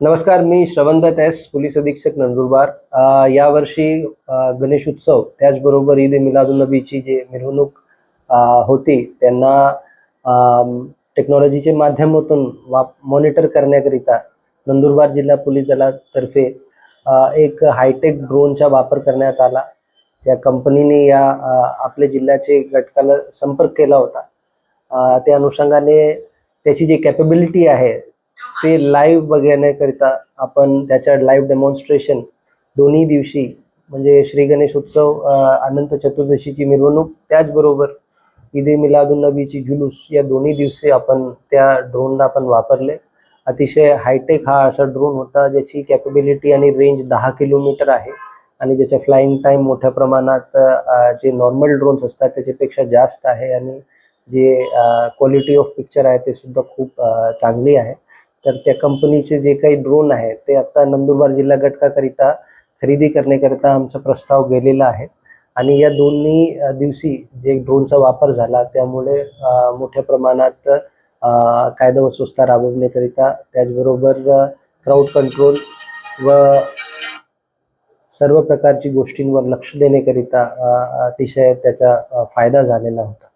नमस्कार मी श्रवणदत्त S police अधीक्षक नंदुरबार. यावर्षी गणेश उत्सव त्याचबरोबर ईद ए मिलादुलनबीची जे मिरवणूक होती त्यांना टेक्नॉलॉजीच्या माध्यमातून वाप मॉनिटर करण्याकरिता नंदुरबार जिल्हा पोलीस दलातर्फे एक हायटेक ड्रोनचा वापर करण्यात आला. त्या कंपनीने या आपल्या जिल्ह्याचे घटकाला संपर्क केला होता. त्या अनुषंगाने त्याची जी कॅपेबिलिटी आहे ते लाईव्ह बघण्याकरिता आपण त्याच्या लाईव्ह डेमॉन्स्ट्रेशन दोन्ही दिवशी म्हणजे श्री गणेश उत्सव अनंत चतुर्दशीची मिरवणूक त्याचबरोबर ईद ए मिलादुन्नबीची जुलूस या दोन्ही दिवशी आपण त्या ड्रोनला आपण वापरले. अतिशय हायटेक हा असा ड्रोन होता ज्याची कॅपेबिलिटी आणि रेंज दहा किलोमीटर आहे आणि ज्याच्या फ्लाईंग टाईम मोठ्या प्रमाणात जे नॉर्मल ड्रोन्स असतात त्याच्यापेक्षा जास्त आहे आणि जे क्वालिटी ऑफ पिक्चर आहे ते सुद्धा खूप चांगली आहे. तर त्या कंपनीचे जे काही ड्रोन आहे ते आता नंदुरबार जिल्हा घटकाकरिता खरेदी करण्याकरिता आमचा प्रस्ताव गेलेला आहे. आणि या दोन्ही दिवशी जे ड्रोनचा वापर झाला त्यामुळे मोठ्या प्रमाणात कायदा व सुव्यवस्था राबवण्याकरिता त्याचबरोबर क्राऊड कंट्रोल व सर्व प्रकारची गोष्टींवर लक्ष देण्याकरिता अतिशय त्याचा फायदा झालेला होता.